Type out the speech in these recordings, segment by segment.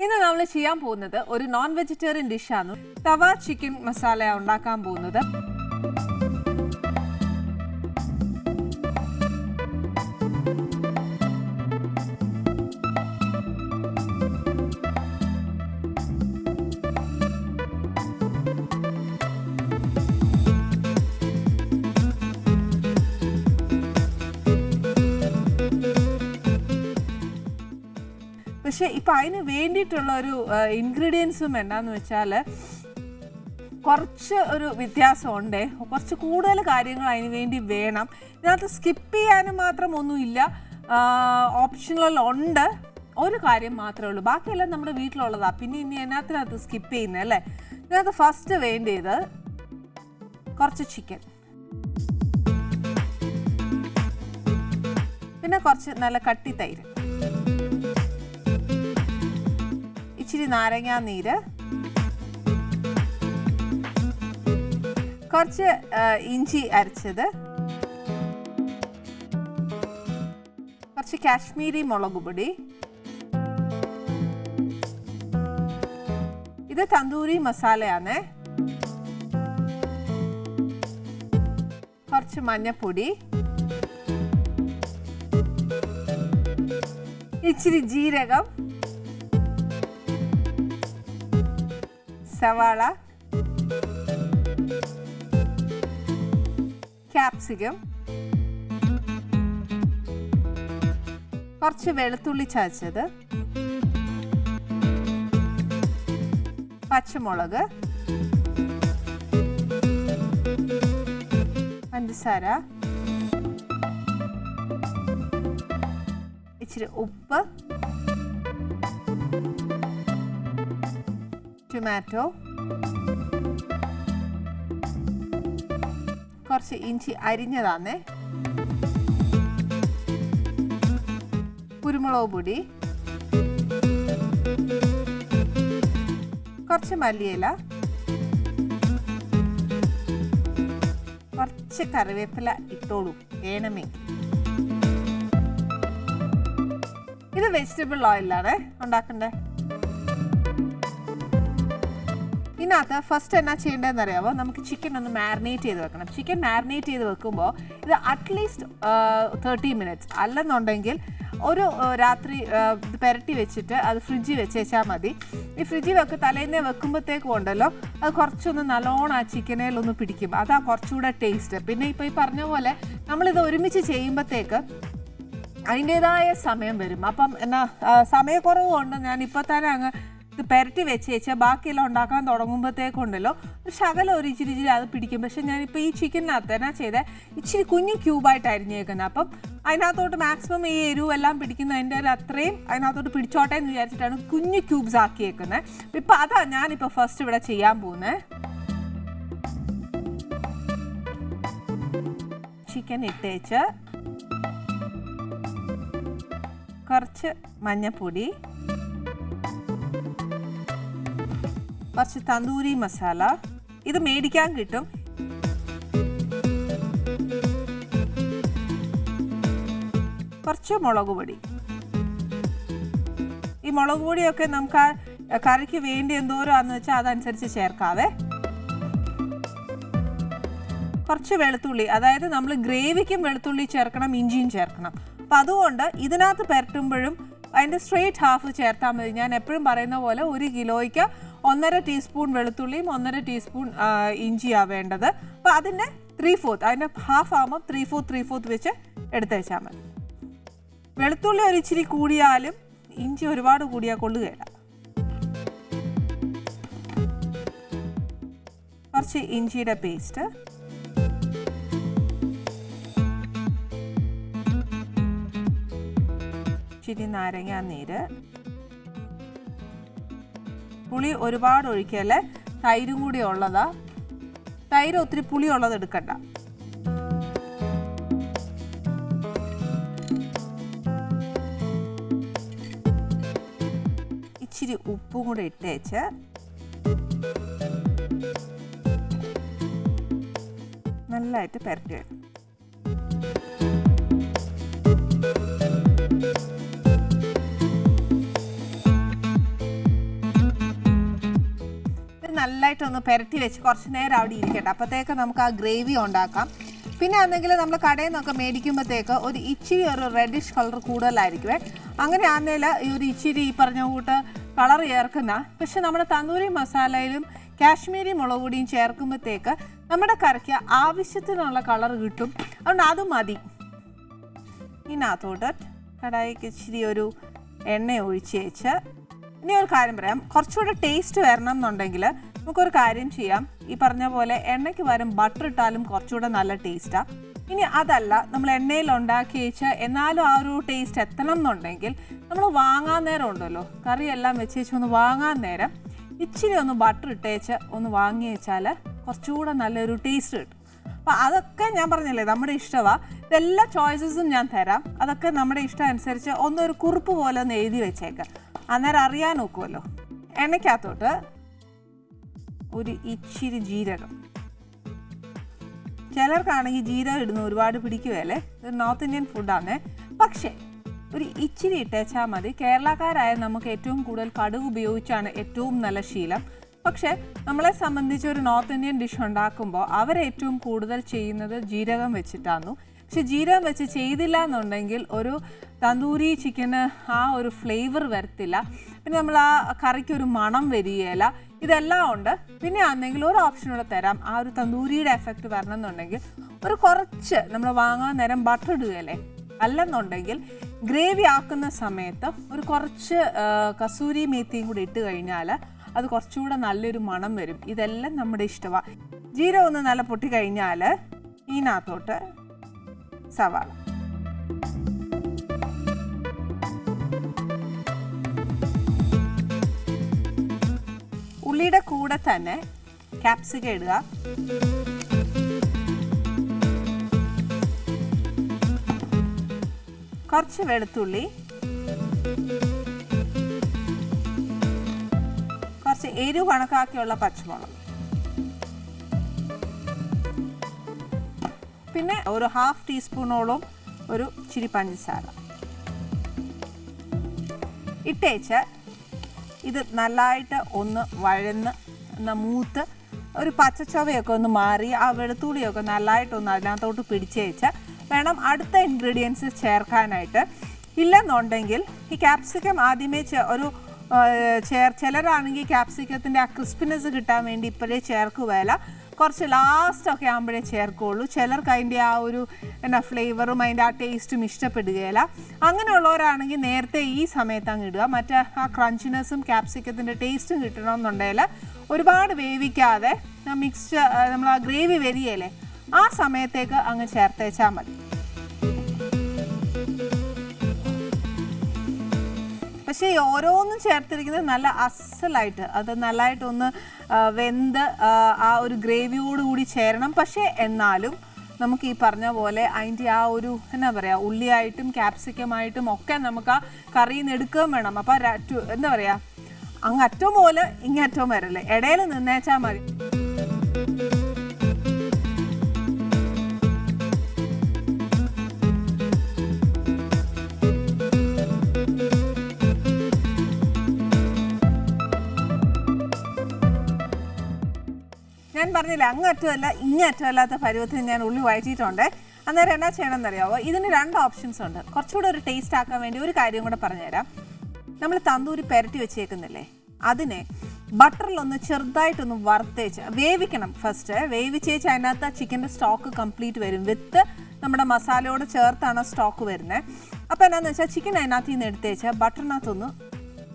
ഇന്ന് നമ്മൾ ചെയ്യാൻ പോകുന്നത് ഒരു നോൺ വെജിറ്റേറിയൻ ഡിഷാണ് തവ ചിക്കൻ മസാല ഉണ്ടാക്കാൻ പോകുന്നത്. പക്ഷെ ഇപ്പം അതിന് വേണ്ടിയിട്ടുള്ള ഒരു ഇൻഗ്രീഡിയൻസും എന്താന്ന് വെച്ചാൽ കുറച്ച് ഒരു വ്യത്യാസമുണ്ട്. കുറച്ച് കൂടുതൽ കാര്യങ്ങൾ അതിന് വേണ്ടി വേണം. ഇതിനകത്ത് സ്കിപ്പ് ചെയ്യാനും മാത്രം ഒന്നുമില്ല. ഓപ്ഷണൽ ഉണ്ട്. ഒരു കാര്യം മാത്രമേ ഉള്ളൂ. ബാക്കിയെല്ലാം നമ്മുടെ വീട്ടിലുള്ളതാണ് പിന്നെ ഇനി അതിനകത്തിനകത്ത് സ്കിപ്പ് ചെയ്യുന്നത് അല്ലേ? ഇതിനകത്ത് ഫസ്റ്റ് വേണ്ടിയത് കുറച്ച് ചിക്കൻ പിന്നെ കുറച്ച് നല്ല കട്ടി തൈര്. ഇച്ചിരി നാരങ്ങാ നീര്. കുറച്ച് ഇഞ്ചി അരച്ചത്. കുറച്ച് കാശ്മീരി മുളക് പൊടി. ഇത് തന്തൂരി മസാലയാണ്. കുറച്ച് മഞ്ഞപ്പൊടി. ഇച്ചിരി ജീരകം. സവാള ക്യാപ്സിക്കം കുറച്ച് വെളുത്തുള്ളി ചതച്ചത് പച്ചമുളക് പഞ്ചസാര ഇച്ചിരി ഉപ്പ് ടൊമാറ്റോ കുറച്ച് ഇഞ്ചി അരിഞ്ഞതാന്നേ. കുരുമുളക് പൊടി. കുറച്ച് മല്ലിയില. കുറച്ച് കറിവേപ്പില ഇട്ടോളൂ വേണമെങ്കിൽ ഇത് വെജിറ്റബിൾ ഓയിലാണ് ഉണ്ടാക്കണ്ടേ? ഇതിനകത്ത് ഫസ്റ്റ് എന്നാ ചെയ്യേണ്ടതെന്ന് അറിയാമോ നമുക്ക് ചിക്കൻ ഒന്ന് മാരിനേറ്റ് ചെയ്ത് വെക്കണം. ചിക്കൻ മാരിനേറ്റ് ചെയ്ത് വെക്കുമ്പോൾ ഇത് അറ്റ്ലീസ്റ്റ് തേർട്ടി മിനിറ്റ്സ് അല്ലെന്നുണ്ടെങ്കിൽ ഒരു രാത്രി പുരട്ടി വെച്ചിട്ട് അത് ഫ്രിഡ്ജിൽ വെച്ച് വെച്ചാൽ മതി. ഈ ഫ്രിഡ്ജിൽ വെക്ക് തലേന്നേ വെക്കുമ്പോഴത്തേക്കും ഉണ്ടല്ലോ അത് കുറച്ചൊന്ന് നല്ലോണം ആ ചിക്കനേലൊന്ന് പിടിക്കും. അതാ കുറച്ചുകൂടെ ടേസ്റ്റ് പിന്നെ ഇപ്പോൾ ഈ പറഞ്ഞ പോലെ നമ്മളിത് ഒരുമിച്ച് ചെയ്യുമ്പോഴത്തേക്ക് അതിന്റെതായ സമയം വരും. അപ്പം എന്നാ സമയക്കുറവ് കൊണ്ട് ഞാൻ ഇപ്പോൾ തന്നെ അങ്ങ് ഇത് പെരട്ടി വെച്ച് വെച്ചാൽ ബാക്കിയെല്ലാം ഉണ്ടാക്കാൻ തുടങ്ങുമ്പോഴത്തേക്കുണ്ടല്ലോ ഒരു ശകലം ഒരു ഇച്ചിരി ഇച്ചിരി അത് പിടിക്കും. പക്ഷെ ഞാനിപ്പോൾ ഈ ചിക്കനകത്ത് എന്നാ ചെയ്തേ ഇച്ചിരി കുഞ്ഞു ക്യൂബായിട്ട് അരിഞ്ഞേക്കുന്നത് അപ്പം അതിനകത്തോട്ട് മാക്സിമം ഈ എരിവ് എല്ലാം പിടിക്കുന്നതിന്റെ ഒരു അത്രയും അതിനകത്തോട്ട് പിടിച്ചോട്ടെ എന്ന് വിചാരിച്ചിട്ടാണ് കുഞ്ഞു ക്യൂബ്സ് ആക്കിയേക്കുന്നത് ഇപ്പം അതാ ഞാനിപ്പോൾ ഫസ്റ്റ് ഇവിടെ ചെയ്യാൻ പോകുന്നത് ചിക്കൻ ഇട്ടേച്ച് കുറച്ച് മഞ്ഞപ്പൊടി. കുറച്ച് തന്തൂരി മസാല. ഇത് മേടിക്കാൻ കിട്ടും. കുറച്ച് മുളക് പൊടി. ഈ മുളക് പൊടിയൊക്കെ നമുക്ക് ആ കറിക്ക് വേണ്ടി എന്തോരാന്ന് വെച്ചാൽ അതനുസരിച്ച് ചേർക്കാവേ. കുറച്ച് വെളുത്തുള്ളി അതായത് നമ്മൾ ഗ്രേവിക്കും വെളുത്തുള്ളി ചേർക്കണം ഇഞ്ചിയും ചേർക്കണം. അപ്പം അതുകൊണ്ട് ഇതിനകത്ത് പുരട്ടുമ്പോഴും അതിന്റെ സ്ട്രേറ്റ് ഹാഫ് ചേർത്താൽ മതി. ഞാൻ എപ്പോഴും പറയുന്ന പോലെ ഒരു കിലോയ്ക്ക് ഒന്നര ടീസ്പൂൺ വെളുത്തുള്ളിയും ഒന്നര ടീസ്പൂൺ ഇഞ്ചിയാണ് വേണ്ടത്. അപ്പോൾ അതിന്റെ ത്രീ ഫോർത്ത് അതിന്റെ ഹാഫ് ആകുമ്പോൾ ത്രീ ഫോർത്ത് ത്രീ ഫോർത്ത് വെച്ച് എടുത്തേച്ചാൽ മതി. വെളുത്തുള്ളി ഒരു ഇച്ചിരി കൂടിയാലും ഇഞ്ചി ഒരുപാട് കൂടിയാൽ കൊള്ളുകയില്ല കുറച്ച് ഇഞ്ചിയുടെ പേസ്റ്റ്. ഇച്ചിരി നാരങ്ങാ നീര്. പുളി ഒരുപാട് ഒഴിക്കല്ലേ? തൈരും കൂടി ഉള്ളതാ. തൈര് ഒത്തിരി പുളി ഉള്ളത് എടുക്കണ്ട. ഇച്ചിരി ഉപ്പും കൂടെ ഇട്ടേച്ച് നല്ലതായിട്ട് പുരട്ടി വെക്കണം നല്ലതായിട്ട് ഒന്ന് പുരട്ടി വെച്ച് കുറച്ച് നേരം അവിടെ ഇരിക്കട്ടെ. അപ്പോഴത്തേക്ക് നമുക്ക് ആ ഗ്രേവി ഉണ്ടാക്കാം. പിന്നെ ആണെങ്കിൽ നമ്മൾ കടയിൽ നിന്നൊക്കെ മേടിക്കുമ്പോഴത്തേക്ക് ഒരു ഇച്ചിരി ഒരു റെഡിഷ് കളർ കൂടുതലായിരിക്കുമേ അങ്ങനെ ആണെങ്കിൽ ഈ ഒരു ഇച്ചിരി ഈ പറഞ്ഞ കൂട്ട് കളർ ചേർക്കുന്ന പക്ഷെ നമ്മുടെ തന്തൂരി മസാലയിലും കാശ്മീരി മുളക് പൊടിയും ചേർക്കുമ്പോഴത്തേക്ക് നമ്മുടെ കറിക്ക് ആവശ്യത്തിനുള്ള കളർ കിട്ടും. അതുകൊണ്ട് അത് മതി. ഇതിനകത്തോട്ട് കടായിക്ക് ഇച്ചിരി ഒരു എണ്ണ ഒഴിച്ച് വെച്ച് ഇനി ഒരു കാര്യം പറയാം. കുറച്ചുകൂടെ ടേസ്റ്റ് വരണം എന്നുണ്ടെങ്കിൽ നമുക്കൊരു കാര്യം ചെയ്യാം. ഈ പറഞ്ഞ പോലെ എണ്ണയ്ക്ക് വരും ബട്ടർ ഇട്ടാലും കുറച്ചുകൂടെ നല്ല ടേസ്റ്റാ ഇനി അതല്ല നമ്മൾ എണ്ണയിൽ ഉണ്ടാക്കി വെച്ച് എന്നാലും ആ ഒരു ടേസ്റ്റ് എത്തണം എന്നുണ്ടെങ്കിൽ നമ്മൾ വാങ്ങാൻ നേരം ഉണ്ടല്ലോ. കറിയെല്ലാം വെച്ച് വെച്ച് ഒന്ന് വാങ്ങാൻ നേരം ഇച്ചിരി ഒന്ന് ബട്ടർ ഇട്ടേച്ച് ഒന്ന് വാങ്ങി വെച്ചാൽ കുറച്ചുകൂടെ നല്ലൊരു ടേസ്റ്റ് കിട്ടും. അപ്പം അതൊക്കെ ഞാൻ പറഞ്ഞില്ലേ നമ്മുടെ ഇഷ്ടമാണ് ഇതെല്ലാ ചോയ്സസും ഞാൻ തരാം. അതൊക്കെ നമ്മുടെ ഇഷ്ടം അനുസരിച്ച് ഒന്നൊരു കുറിപ്പ് പോലെ ഒന്ന് എഴുതി വെച്ചേക്കാം. അന്നേരം അറിയാൻ നോക്കുമല്ലോ എണ്ണയ്ക്കകത്തോട്ട് ഒരു ഇച്ചിരി ജീരകം. ചിലർക്കാണെങ്കിൽ ജീരകം ഇടുന്ന ഒരുപാട് പിടിക്കുകയല്ലേ? ഇത് നോർത്ത് ഇന്ത്യൻ ഫുഡാണ് പക്ഷേ ഒരു ഇച്ചിരി ഇട്ടേച്ചാൽ മതി. കേരളക്കാരായ നമുക്ക് ഏറ്റവും കൂടുതൽ കടുക് ഉപയോഗിച്ചാണ് ഏറ്റവും നല്ല ശീലം. പക്ഷേ നമ്മളെ സംബന്ധിച്ച് ഒരു നോർത്ത് ഇന്ത്യൻ ഡിഷ് ഉണ്ടാക്കുമ്പോൾ അവരേറ്റവും കൂടുതൽ ചെയ്യുന്നത് ജീരകം വെച്ചിട്ടാണ് പക്ഷെ ജീരകം വെച്ച് ചെയ്തില്ല എന്നുണ്ടെങ്കിൽ ഒരു തന്തൂരി ചിക്കന് ആ ഒരു ഫ്ലേവർ വരത്തില്ല. പിന്നെ നമ്മൾ ആ കറിക്ക് ഒരു മണം വരികയില്ല. ഇതെല്ലാം ഉണ്ട്. പിന്നെ ആണെങ്കിൽ ഒരു ഓപ്ഷൻ കൂടെ തരാം. ആ ഒരു തന്തൂരിയുടെ എഫക്റ്റ് വരണം എന്നുണ്ടെങ്കിൽ ഒരു കുറച്ച് നമ്മൾ വാങ്ങാൻ നേരം ബട്ടർ ഇടുകയല്ലേ? അല്ലെന്നുണ്ടെങ്കിൽ ഗ്രേവി ആക്കുന്ന സമയത്ത് ഒരു കുറച്ച് കസൂരി മേത്തിയും കൂടി ഇട്ട് കഴിഞ്ഞാൽ അത് കുറച്ചുകൂടെ നല്ലൊരു മണം വരും. ഇതെല്ലാം നമ്മുടെ ഇഷ്ടമാണ് ജീരകം ഒന്ന് നല്ല പൊട്ടി കഴിഞ്ഞാൽ ഇതിനകത്തോട്ട് സവാള. ഉള്ളിയുടെ കൂടെ തന്നെ ക്യാപ്സിക്കം ഇടുക. കുറച്ച് വെളുത്തുള്ളി. കുറച്ച് എരിവ് കണക്കാക്കിയുള്ള പച്ചമുളക്. പിന്നെ ഒരു ഹാഫ് ടീസ്പൂണോളം ഒരു ചിരി പഞ്ചസാര. ഇട്ടേച്ച് ഇത് നല്ലതായിട്ട് ഒന്ന് വഴന്ന് മൂത്ത് ഒരു പച്ചച്ചൊവയൊക്കെ ഒന്ന് മാറി ആ വെളുത്തുള്ളിയൊക്കെ നല്ലതായിട്ടൊന്ന് അതിനകത്തോട്ട് പിടിച്ചേച്ച് വേണം അടുത്ത ഇൻഗ്രീഡിയൻസ് ചേർക്കാനായിട്ട്. ഇല്ലെന്നുണ്ടെങ്കിൽ ഈ ക്യാപ്സിക്കം ആദ്യമേ ഒരു ചേർ ചിലരാണെങ്കിൽ ക്യാപ്സിക്കത്തിന്റെ ആ ക്രിസ്പിനെസ് കിട്ടാൻ വേണ്ടി ഇപ്പോഴേ ചേർക്കുകയില്ല കുറച്ച് ലാസ്റ്റ് ഒക്കെ ആകുമ്പോഴേ ചേർക്കുള്ളൂ. ചിലർക്ക് അതിന്റെ ആ ഒരു എന്നാ ഫ്ലേവറും അതിന്റെ ആ ടേസ്റ്റും ഇഷ്ടപ്പെടുകയില്ല. അങ്ങനെയുള്ളവരാണെങ്കിൽ നേരത്തെ ഈ സമയത്ത് അങ്ങ് ഇടുക. മറ്റേ ആ ക്രഞ്ചിനെസ്സും ക്യാപ്സിക്കത്തിന്റെ ടേസ്റ്റും കിട്ടണമെന്നുണ്ടെങ്കിൽ ഒരുപാട് വേവിക്കാതെ മിക്സ് നമ്മൾ ആ ഗ്രേവി വരികയല്ലേ ആ സമയത്തേക്ക് അങ്ങ് ചേർത്തേച്ചാൽ മതി. പക്ഷേ ഈ ഓരോന്നും ചേർത്തിരിക്കുന്നത് നല്ല അസലായിട്ട്. അത് നല്ലതായിട്ടൊന്ന് വെന്ത് ആ, ഒരു ഗ്രേവിയോടുകൂടി ചേരണം. പക്ഷേ എന്നാലും നമുക്ക് ഈ പറഞ്ഞ പോലെ അതിന്റെ ആ ഒരു എന്നാ പറയുക ഉള്ളിയായിട്ടും ക്യാപ്സിക്കമായിട്ടും ഒക്കെ നമുക്ക് ആ കറിയിൽ നിന്ന് എടുക്കുകയും വേണം. അപ്പോൾ എന്താ പറയുക അങ്ങ് അറ്റവും പോലെ ഇങ്ങേറ്റവും വരല്ലേ? ഇടയിൽ നിന്നേച്ചാൽ മതി. ഞാൻ പറഞ്ഞില്ല അങ്ങറ്റമല്ല ഇങ്ങറ്റമല്ലാത്ത പരുവത്തിന് ഞാൻ ഉള്ളി വഴറ്റിയിട്ടുണ്ട്. അന്നേരം എന്നാ ചെയ്യണമെന്ന് അറിയാവോ ഇതിന് രണ്ട് ഓപ്ഷൻസ് ഉണ്ട്. കുറച്ചുകൂടെ ഒരു ടേസ്റ്റ് ആക്കാൻ വേണ്ടി ഒരു കാര്യം കൂടെ പറഞ്ഞുതരാം. നമ്മൾ തന്തൂരി പെരട്ടി വെച്ചേക്കുന്നില്ലേ? അതിനെ ബട്ടറിലൊന്ന് ചെറുതായിട്ടൊന്ന് വറുത്തേച്ച് വേവിക്കണം ഫസ്റ്റ് വേവിച്ചേച്ച് അതിനകത്ത് ചിക്കന്റെ സ്റ്റോക്ക് കംപ്ലീറ്റ് വരും. വിത്ത് നമ്മുടെ മസാലയോട് ചേർത്താണ് സ്റ്റോക്ക് വരുന്നത് അപ്പോൾ എന്നാന്ന് വെച്ചാൽ ചിക്കൻ അതിനകത്ത് നിന്ന് എടുത്തേച്ച് ബട്ടറിനകത്തൊന്ന്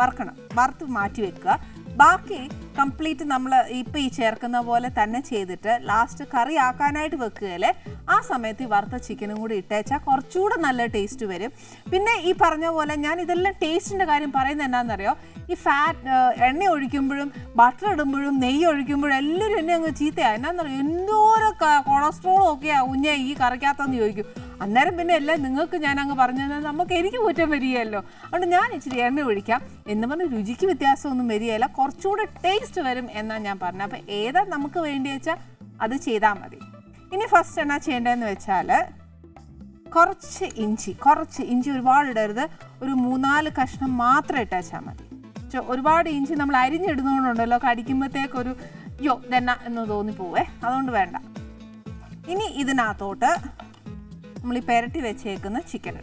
വറുക്കണം. വറുത്ത് മാറ്റി വെക്കുക. ബാക്കി കംപ്ലീറ്റ് നമ്മൾ ഇപ്പം ഈ ചേർക്കുന്ന പോലെ തന്നെ ചെയ്തിട്ട് ലാസ്റ്റ് കറി ആക്കാനായിട്ട് വെക്കുകയല്ലേ? ആ സമയത്ത് ഈ വറുത്ത ചിക്കനും കൂടി ഇട്ടേച്ചാൽ കുറച്ചുകൂടെ നല്ല ടേസ്റ്റ് വരും. പിന്നെ ഈ പറഞ്ഞ പോലെ ഞാൻ ഇതെല്ലാം ടേസ്റ്റിന്റെ കാര്യം പറയുന്നത് എന്താണെന്നറിയോ? ഈ ഫാറ്റ് എണ്ണ ഒഴിക്കുമ്പോഴും ബട്ടർ ഇടുമ്പോഴും നെയ്യ് ഒഴിക്കുമ്പോഴും എല്ലാവരും എന്നെ അങ്ങ് ചീത്തയാണ് എന്നാന്നറിയോ എന്തോരം കൊളസ്ട്രോളും ഒക്കെയാണ് ഉഞ്ഞ ഈ കറിക്കകത്തെന്ന് ചോദിക്കും. അന്നേരം പിന്നെ എല്ലാം നിങ്ങൾക്ക് ഞാൻ അങ്ങ് പറഞ്ഞു നമുക്ക് എനിക്ക് കുറ്റം വരികയല്ലോ. അതുകൊണ്ട് ഞാൻ ഇച്ചിരി എണ്ണ ഒഴിക്കാം. എന്ന് പറഞ്ഞ് രുചിക്ക് വ്യത്യാസമൊന്നും വരികയില്ല. കുറച്ചുകൂടെ ടേസ്റ്റ് വരും എന്നാണ് ഞാൻ പറഞ്ഞത്. അപ്പോൾ ഏതാ നമുക്ക് വേണ്ടി വെച്ചാൽ അത് ചെയ്താൽ മതി. ഇനി ഫസ്റ്റ് എന്നാ ചെയ്യേണ്ടതെന്ന് വെച്ചാൽ കുറച്ച് ഇഞ്ചി കുറച്ച് ഇഞ്ചി ഒരുപാട് ഇടരുത്. ഒരു മൂന്നാൽ കഷ്ണം മാത്രം ഇട്ടാച്ചാൽ മതി. ഒരുപാട് ഇഞ്ചി നമ്മൾ അരിഞ്ഞിടുന്നതുകൊണ്ടുണ്ടല്ലോ. കടിക്കുമ്പോഴത്തേക്കൊരു യോ ഇതെന്നാ എന്ന് തോന്നിപ്പോവേ. അതുകൊണ്ട് വേണ്ട. ഇനി ഇതിനകത്തോട്ട് നമ്മൾ ഈ പെരട്ടി വെച്ചേക്കുന്ന ചിക്കൻ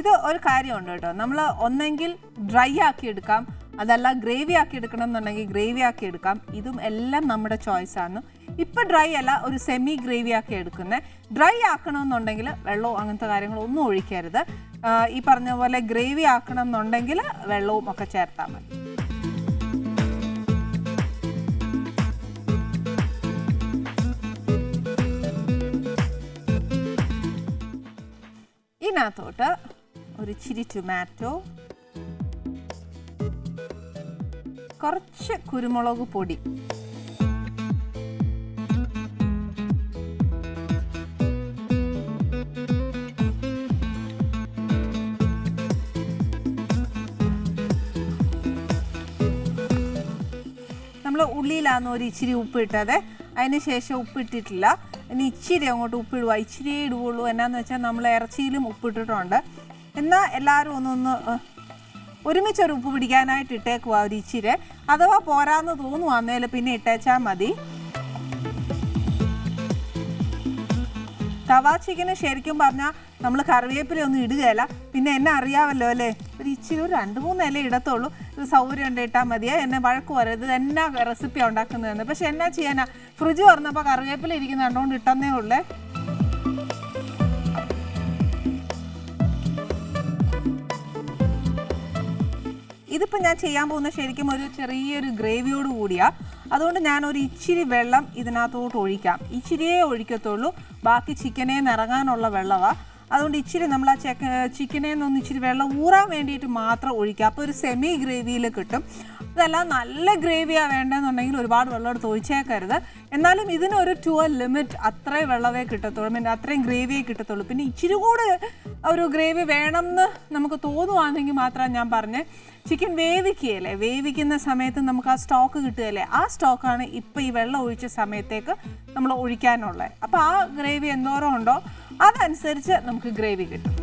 ഇത് ഒരു കാര്യമുണ്ട് കേട്ടോ. നമ്മൾ ഒന്നെങ്കിൽ ഡ്രൈ ആക്കി എടുക്കാം. അതല്ല ഗ്രേവി ആക്കി എടുക്കണം എന്നുണ്ടെങ്കിൽ ഗ്രേവി ആക്കി എടുക്കാം. ഇതും എല്ലാം നമ്മുടെ ചോയ്സ് ആണ്. ഇപ്പൊ ഡ്രൈ അല്ല ഒരു സെമി ഗ്രേവി ആക്കി എടുക്കുന്നത് ഡ്രൈ ആക്കണമെന്നുണ്ടെങ്കിൽ വെള്ളവും അങ്ങനത്തെ കാര്യങ്ങളൊന്നും ഒഴിക്കരുത്. ഈ പറഞ്ഞ പോലെ ഗ്രേവി ആക്കണം എന്നുണ്ടെങ്കിൽ വെള്ളവും ഒക്കെ ചേർത്താൽ മതി. ഇതിനകത്തോട്ട് ഒരു ചിരി ടൊമാറ്റോ കുറച്ച് കുരുമുളക് പൊടി. നമ്മൾ ഉള്ളിയിലാണ് ഒരു ഇച്ചിരി ഉപ്പ് ഇട്ടത് അതിന് ശേഷം ഉപ്പിട്ടിട്ടില്ല. ഇനി ഇച്ചിരി അങ്ങോട്ട് ഉപ്പിടുക ഇച്ചിരിയേ ഇച്ചിരി ഇടുകയുള്ളൂ എന്നാന്ന് വെച്ചാൽ നമ്മൾ ഇറച്ചിയിലും ഉപ്പിട്ടിട്ടുണ്ട്. എന്നാൽ എല്ലാവരും ഒന്നൊന്ന് ഒരുമിച്ച് ഒരു ഉപ്പ് പിടിക്കാനായിട്ട് ഇട്ടേക്കുക ഒരു ഇച്ചിരി. അഥവാ പോരാന്ന് തോന്നുവാന്നേൽ പിന്നെ ഇട്ടേച്ചാൽ മതി. തവാ ചിക്കന് ശരിക്കും പറഞ്ഞാൽ നമ്മൾ കറിവേപ്പിലൊന്നും ഇടുകയല്ല. പിന്നെ എന്നെ അറിയാമല്ലോ അല്ലേ? ഒരു ഇച്ചിരി ഒരു രണ്ട് മൂന്ന് ഇല ഇടത്തുള്ളൂ. ഇത് സൗകര്യം ഉണ്ട് ഇട്ടാൽ മതിയാ. എന്നെ വഴക്ക് പറയരുത്. എന്നാ റെസിപ്പിയാണ് ഉണ്ടാക്കുന്നതെന്ന്. പക്ഷെ എന്നാ ചെയ്യാനാ? ഫ്രിഡ്ജ് തുറന്നപ്പോൾ കറിവേപ്പില ഇരിക്കുന്ന കണ്ടുകൊണ്ട് ഇട്ടെന്നേ ഉള്ളേ. ഇതിപ്പോൾ ഞാൻ ചെയ്യാൻ പോകുന്ന ശരിക്കും ഒരു ചെറിയൊരു ഗ്രേവിയോട് കൂടിയാ. അതുകൊണ്ട് ഞാൻ ഒരു ഇച്ചിരി വെള്ളം ഇതിനകത്തോട്ട് ഒഴിക്കാം. ഇച്ചിരിയേ ഒഴിക്കത്തുള്ളൂ. ബാക്കി ചിക്കനെ നിറങ്ങാനുള്ള വെള്ളമാണ് അതുകൊണ്ട് ഇച്ചിരി നമ്മൾ ആ ചെക്ക ചിക്കനെ ഒന്ന് ഇച്ചിരി വെള്ളം ഊറാൻ വേണ്ടിയിട്ട് മാത്രം ഒഴിക്കുക. അപ്പോൾ ഒരു സെമി ഗ്രേവിയിൽ കിട്ടും. അതല്ല നല്ല ഗ്രേവിയാണ് വേണ്ടതെന്നുണ്ടെങ്കിൽ ഒരുപാട് വെള്ളം എടുത്ത് ഒഴിച്ചേക്കരുത്. എന്നാലും ഇതിനൊരു എ ലിമിറ്റ് അത്രയും വെള്ളമേ കിട്ടത്തുള്ളൂ. പിന്നെ അത്രയും ഗ്രേവിയേ കിട്ടത്തുള്ളൂ. പിന്നെ ഇച്ചിരി കൂടെ ഒരു ഗ്രേവി വേണം എന്ന് നമുക്ക് തോന്നുവാണെങ്കിൽ മാത്രം ഞാൻ പറഞ്ഞേ. ചിക്കൻ വേവിക്കുകയല്ലേ? വേവിക്കുന്ന സമയത്ത് നമുക്ക് ആ സ്റ്റോക്ക് കിട്ടുകയല്ലേ? ആ സ്റ്റോക്കാണ് ഇപ്പോൾ ഈ വെള്ളം ഒഴിച്ച സമയത്തേക്ക് നമ്മൾ ഒഴിക്കാനുള്ളത് അപ്പോൾ ആ ഗ്രേവി എന്തോരം ഉണ്ടോ? അതനുസരിച്ച് നമുക്ക് ഗ്രേവി കിട്ടും.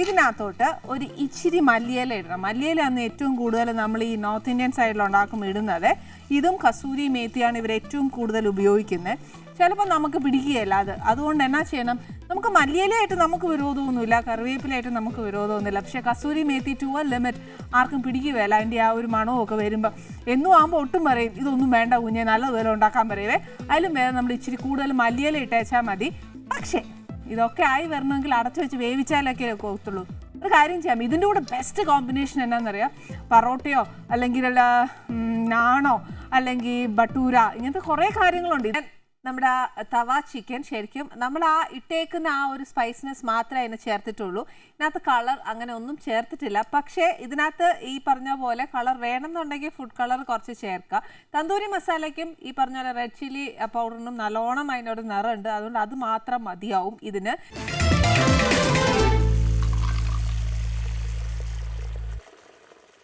ഇതിനകത്തോട്ട് ഒരു ഇച്ചിരി മല്ലിയില ഇടണം. മല്ലിയില ആണ് ഏറ്റവും കൂടുതൽ നമ്മൾ ഈ നോർത്ത് ഇന്ത്യൻ സൈഡിൽ ഉണ്ടാക്കുമ്പോൾ ഇടുന്നത്. ഇതും കസൂരി മേത്തിയാണ് ഇവർ ഏറ്റവും കൂടുതൽ ഉപയോഗിക്കുന്നത്. ചിലപ്പോൾ നമുക്ക് പിടിക്കുകയില്ല അത്. അതുകൊണ്ട് എന്നാ ചെയ്യണം? നമുക്ക് മല്ലിയിലയായിട്ട് നമുക്ക് വിരോധമൊന്നുമില്ല കറിവേപ്പിലായിട്ട് നമുക്ക് വിരോധമൊന്നുമില്ല. പക്ഷേ kasuri methi to a limit ആർക്കും പിടിക്കുകയല്ല. അതിന്റെ ആ ഒരു മണവും ഒക്കെ വരുമ്പോൾ എന്നും ആകുമ്പോൾ ഒട്ടും പറയും ഇതൊന്നും വേണ്ട കുഞ്ഞെ നല്ലതുപോലെ ഉണ്ടാക്കാൻ പറയുവേ. അതിലും വേറെ നമ്മൾ ഇച്ചിരി കൂടുതൽ മല്ലിയില ഇട്ടേച്ചാൽ മതി. പക്ഷേ ഇതൊക്കെ ആയി വരണമെങ്കിൽ അടച്ചു വെച്ച് വേവിച്ചാലൊക്കെ ഒത്തുള്ളൂ ഒരു കാര്യം ചെയ്യാം. ഇതിന്റെ കൂടെ ബെസ്റ്റ് കോമ്പിനേഷൻ എന്നാണെന്നറിയാം പറോട്ടയോ അല്ലെങ്കിൽ നാണോ അല്ലെങ്കിൽ ബട്ടൂര ഇങ്ങനത്തെ കുറേ കാര്യങ്ങളുണ്ട്. നമ്മുടെ ആ തവ ചിക്കൻ ശരിക്കും നമ്മൾ ആ ഇട്ടേക്കുന്ന ആ ഒരു സ്പൈസിനെസ് മാത്രമേ അതിന് ചേർത്തിട്ടുള്ളൂ. ഇതിനകത്ത് കളർ അങ്ങനെ ഒന്നും ചേർത്തിട്ടില്ല. പക്ഷേ ഇതിനകത്ത് ഈ പറഞ്ഞ പോലെ കളർ വേണമെന്നുണ്ടെങ്കിൽ ഫുഡ് കളർ കുറച്ച് ചേർക്കുക തന്തൂരി മസാലയ്ക്കും ഈ പറഞ്ഞ പോലെ റെഡ് ചില്ലി പൗഡറിനും നല്ലോണം അതിനോട് നിറമുണ്ട്. അതുകൊണ്ട് അത് മാത്രം മതിയാവും ഇതിന്.